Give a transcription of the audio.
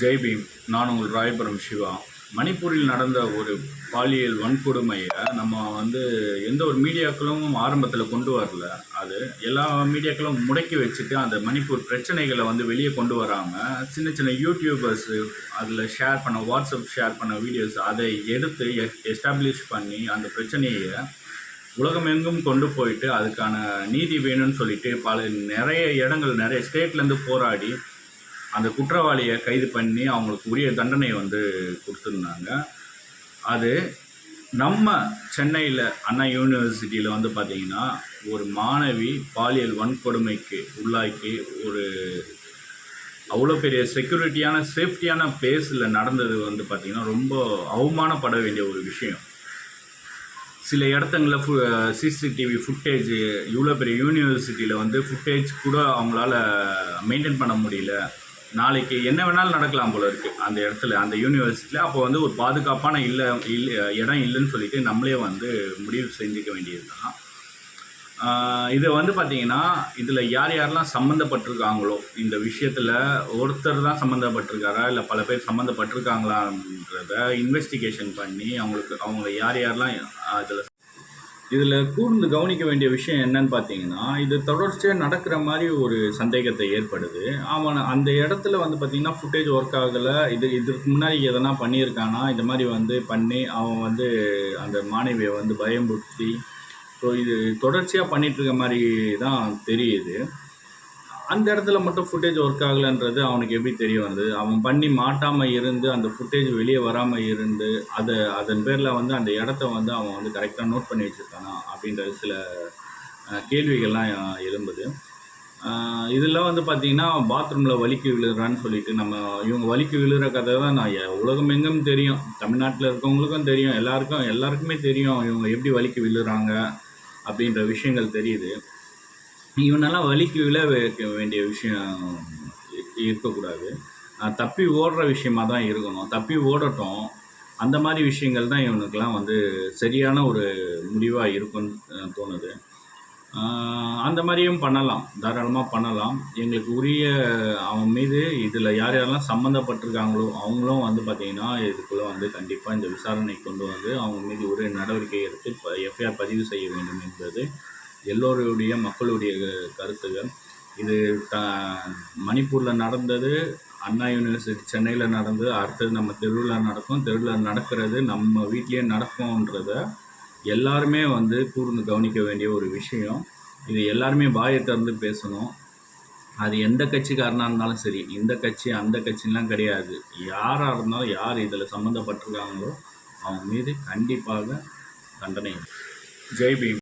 ஜெய் பீம் நான் உங்கள் ராயபுரம் சிவா. மணிப்பூரில் நடந்த ஒரு பாலியல் வன்கொடுமையை நம்ம வந்து எந்த ஒரு மீடியாக்களும் ஆரம்பத்தில் கொண்டு வரல. அது எல்லா மீடியாக்களும் முடக்கி வச்சுட்டு அந்த மணிப்பூர் பிரச்சனைகளை வந்து வெளியே கொண்டு வராமல் சின்ன சின்ன யூடியூபர்ஸு அதில் ஷேர் பண்ண வாட்ஸ்அப் ஷேர் பண்ண வீடியோஸ் அதை எடுத்து எஸ்டாப்ளிஷ் பண்ணி அந்த பிரச்சனையை உலகமெங்கும் கொண்டு போயிட்டு அதுக்கான நீதி வேணும்னு சொல்லிட்டு பல நிறைய இடங்கள் நிறைய ஸ்டேட்லேருந்து போராடி அந்த குற்றவாளியை கைது பண்ணி அவங்களுக்கு உரிய தண்டனை வந்து கொடுத்துருந்தாங்க. அது நம்ம சென்னையில் அண்ணா யூனிவர்சிட்டியில் வந்து பார்த்திங்கன்னா ஒரு மாணவி பாலியல் வன்கொடுமைக்கு உள்ளாக்கி ஒரு அவ்வளோ பெரிய செக்யூரிட்டியான சேஃப்டியான பிளேஸில் நடந்தது வந்து பார்த்திங்கன்னா ரொம்ப அவமானப்பட வேண்டிய ஒரு விஷயம். சில இடத்துங்களில் ஃபு சிசிடிவி ஃபுட்டேஜ் இவ்வளோ பெரிய யூனிவர்சிட்டியில் வந்து ஃபுட்டேஜ் கூட அவங்களால மெயின்டைன் பண்ண முடியல. நாளைக்கு என்ன வேணாலும் நடக்கலாம் போல இருக்குது அந்த இடத்துல அந்த யூனிவர்சிட்டியில் அப்போ வந்து ஒரு பாதுகாப்பான இல்லை இல் இடம் இல்லைன்னு சொல்லிட்டு நம்மளே வந்து முடிவு செஞ்சுக்க வேண்டியது தான் இதை வந்து பார்த்திங்கன்னா இதில் யார் யாரெல்லாம் சம்மந்தப்பட்டிருக்காங்களோ இந்த விஷயத்தில் ஒருத்தர் தான் சம்மந்தப்பட்டிருக்காரா இல்லை பல பேர் சம்மந்தப்பட்டிருக்காங்களான்றத இன்வெஸ்டிகேஷன் பண்ணி அவங்களுக்கு அவங்கள யார் யாரெல்லாம் அதில் இதில் கூர்ந்து கவனிக்க வேண்டிய விஷயம் என்னன்னு பார்த்தீங்கன்னா இது தொடர்ச்சியாக நடக்கிற மாதிரி ஒரு சந்தேகத்தை ஏற்படுது. அவன் அந்த இடத்துல வந்து பார்த்திங்கன்னா ஃபுட்டேஜ் ஒர்க் ஆகலை. இது இதுக்கு முன்னாடி எதனா பண்ணியிருக்கானா? இந்த மாதிரி வந்து பண்ணி அவன் வந்து அந்த மாணவியை வந்து பயம்படுத்தி ஸோ இது தொடர்ச்சியாக பண்ணிகிட்ருக்க மாதிரி தான் தெரியுது. அந்த இடத்துல மட்டும் ஃபுட்டேஜ் ஒர்க் ஆகலைன்றது அவனுக்கு எப்படி தெரிய வருது? அவன் பண்ணி மாட்டாமல் இருந்து அந்த ஃபுட்டேஜ் வெளியே வராமல் இருந்து அதை அதன் பேரில் வந்து அந்த இடத்த வந்து அவன் வந்து கரெக்டாக நோட் பண்ணி வச்சுருக்கானா அப்படின்ற சில கேள்விகள்லாம் எழும்புது. இதெல்லாம் வந்து பார்த்திங்கன்னா பாத்ரூமில் வலிக்கு விழுறான்னு சொல்லிட்டு நம்ம இவங்க வலிக்கு விழுற கதை தான் நான் உலகம் எங்கும் தெரியும். தமிழ்நாட்டில் இருக்கவங்களுக்கும் தெரியும் எல்லாருக்கும் எல்லாருக்குமே தெரியும் இவங்க எப்படி வலிக்கு விழுறாங்க அப்படின்ற விஷயங்கள் தெரியுது. இவனெல்லாம் வலிக்கு விழ வைக்க வேண்டிய விஷயம் இருக்கக்கூடாது. தப்பி ஓடுற விஷயமா தான் இருக்கணும். தப்பி ஓடட்டும். அந்த மாதிரி விஷயங்கள் தான் இவனுக்கெல்லாம் வந்து சரியான ஒரு முடிவாக இருக்கும்னு தோணுது. அந்த மாதிரியும் பண்ணலாம். தாராளமாக பண்ணலாம். எங்களுக்கு உரிய அவன் மீது இதில் யார் யாரெல்லாம் சம்மந்தப்பட்டிருக்காங்களோ அவங்களும் வந்து பார்த்திங்கன்னா இதுக்குள்ளே வந்து கண்டிப்பாக இந்த விசாரணை கொண்டு வந்து அவங்க மீது உரிய நடவடிக்கை எடுத்து எஃப்ஐஆர் பதிவு செய்ய வேண்டும் என்பது எல்லோருடைய மக்களுடைய கருத்துகள். இது த மணிப்பூரில் நடந்தது அண்ணா யூனிவர்சிட்டி சென்னையில் நடந்தது அடுத்தது நம்ம தெருவில் நடக்கும் தெருவில் நடக்கிறது நம்ம வீட்லேயே நடக்கும்ன்றத எல்லாருமே வந்து கூர்ந்து கவனிக்க வேண்டிய ஒரு விஷயம். இது எல்லாருமே வாயை திறந்து பேசணும். அது எந்த கட்சிக்காரனாக இருந்தாலும் சரி இந்த கட்சி அந்த கட்சிலாம் கிடையாது. யாராக இருந்தாலும் யார் இதில் சம்மந்தப்பட்டிருக்காங்களோ அவங்க மீது கண்டிப்பாக தண்டனை. ஜெய் பீம்.